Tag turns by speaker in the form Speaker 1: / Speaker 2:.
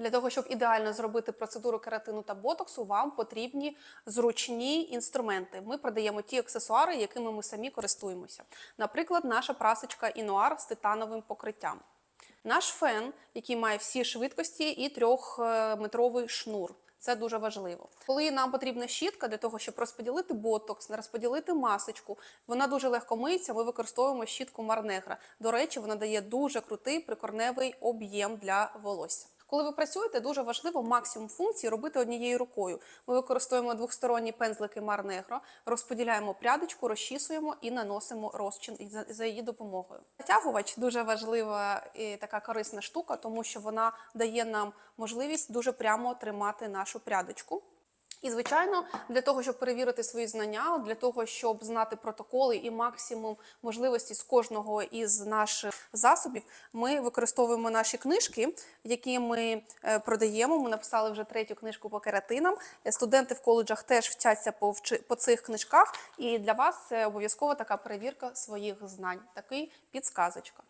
Speaker 1: Для того, щоб ідеально зробити процедуру кератину та ботоксу, вам потрібні зручні інструменти. Ми продаємо ті аксесуари, якими ми самі користуємося. Наприклад, наша прасочка Інуар з титановим покриттям. Наш фен, який має всі швидкості, і трьохметровий шнур. Це дуже важливо. Коли нам потрібна щітка для того, щоб розподілити ботокс, розподілити масочку, вона дуже легко миється. Ми використовуємо щітку Марнегра. До речі, вона дає дуже крутий прикорневий об'єм для волосся. Коли ви працюєте, дуже важливо максимум функцій робити однією рукою. Ми використовуємо двохсторонні пензлики Марнегро, розподіляємо прядочку, розчісуємо і наносимо розчин за- її допомогою. Затягувач дуже важлива і така корисна штука, тому що вона дає нам можливість дуже прямо тримати нашу прядочку. І, звичайно, для того, щоб перевірити свої знання, для того, щоб знати протоколи і максимум можливості з кожного із наших засобів, ми використовуємо наші книжки, які ми е, продаємо. Ми написали вже третю книжку по кератинам. Е, Студенти в коледжах теж вчаться по, по цих книжках, і для вас це обов'язково така перевірка своїх знань, такий підсказочка.